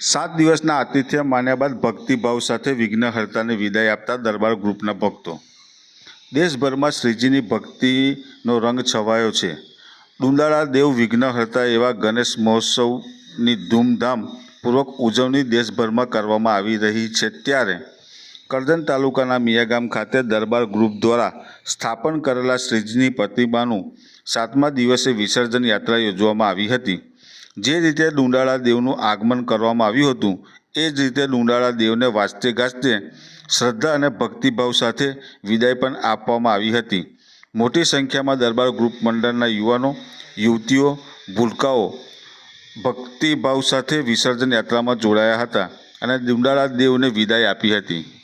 સાત દિવસના આતિથ્ય માન્યા બાદ ભક્તિભાવ સાથે વિઘ્નહર્તાને વિદાય આપતા દરબાર ગ્રુપના ભક્તો. દેશભરમાં શ્રીજીની ભક્તિનો રંગ છવાયો છે. ડુંડાળા દેવ વિઘ્નહર્તા એવા ગણેશ મહોત્સવની ધૂમધામપૂર્વક ઉજવણી દેશભરમાં કરવામાં આવી રહી છે. ત્યારે કરજણ તાલુકાના મિયાગામ ખાતે દરબાર ગ્રુપ દ્વારા સ્થાપન કરેલા શ્રીજીની પ્રતિમાનું સાતમા દિવસે વિસર્જન યાત્રા યોજવામાં આવી હતી. જે રીતે ડુંડાળા દેવનું આગમન કરવામાં આવ્યું હતું, એ જ રીતે ડુંડાળા દેવને વાંચતે ગાજતે શ્રદ્ધા અને ભક્તિભાવ સાથે વિદાય પણ આપવામાં આવી હતી. મોટી સંખ્યામાં દરબાર ગ્રુપ મંડળના યુવાનો, યુવતીઓ, ભૂલકાઓ ભક્તિભાવ સાથે વિસર્જન યાત્રામાં જોડાયા હતા અને ડુંડાળા દેવને વિદાય આપી હતી.